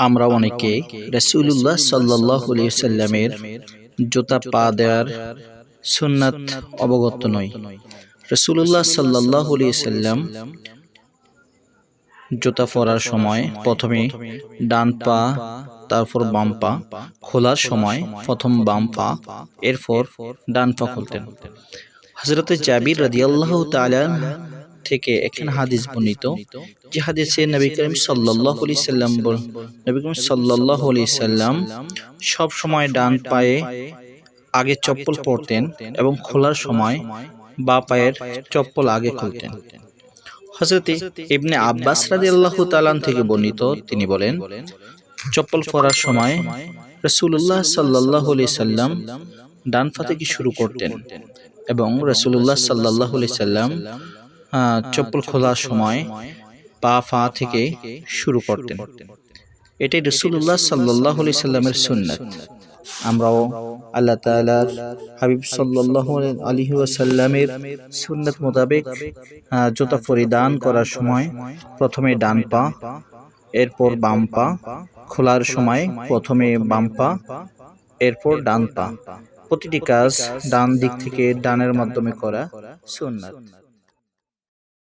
আমরা অনেকে রসুল্লাহ সাল্লাহ সাল্লামের জুতা পা দেওয়ার সুন্নাত অবগত নই। রসুল্লাহ সাল্লাহ সাল্লাম জুতা পরার সময় প্রথমে ডান পা, তারপর বাম পা খোলার সময় প্রথম বাম পা, এরপর ডান পা খুলতেন। হজরত জাবির রাদিয়াল্লাহ তাআলা থেকে এখানে হাদিস বর্ণিত যে হাদিসে নবী করিম সাল্লাল্লাহু আলাইহি সাল্লাম নবী করিম সাল্লাল্লাহু আলাইহি সাল্লাম সব সময় ডান পায়ে আগে চপ্পল পরতেন এবং খোলার সময় বা পায়ের চপ্পল আগে খুলতেন। হজরতে ইবনে আব্বাস রাদিয়াল্লাহু তাআলা থেকে বর্ণিত তিনি বলেন চপ্পল পরার সময় রসুল্লাহ সাল্লাল্লাহু আলাইহি সাল্লাম ডান পা থেকে শুরু করতেন এবং রসুল্লাহ সাল্লাহ আলি সাল্লাম চপ্পল খোলার সময় পা ফা থেকে শুরু করতেন। এটাই রসুল্লাহ সাল্লাহ সাল্লামের সুন্নাত। আমরাও আল্লাহ তালার হাবিব সাল্লাহ আলহি ওয়াসাল্লামের সুন্নাত মোতাবেক জুতা পরিধান করার সময় প্রথমে ডান পা এরপর বাম পা খোলার সময় প্রথমে বাম পা এরপর ডান পা। প্রতিটি কাজ ডান দিক থেকে ডানের মাধ্যমে করা সুন্নাত।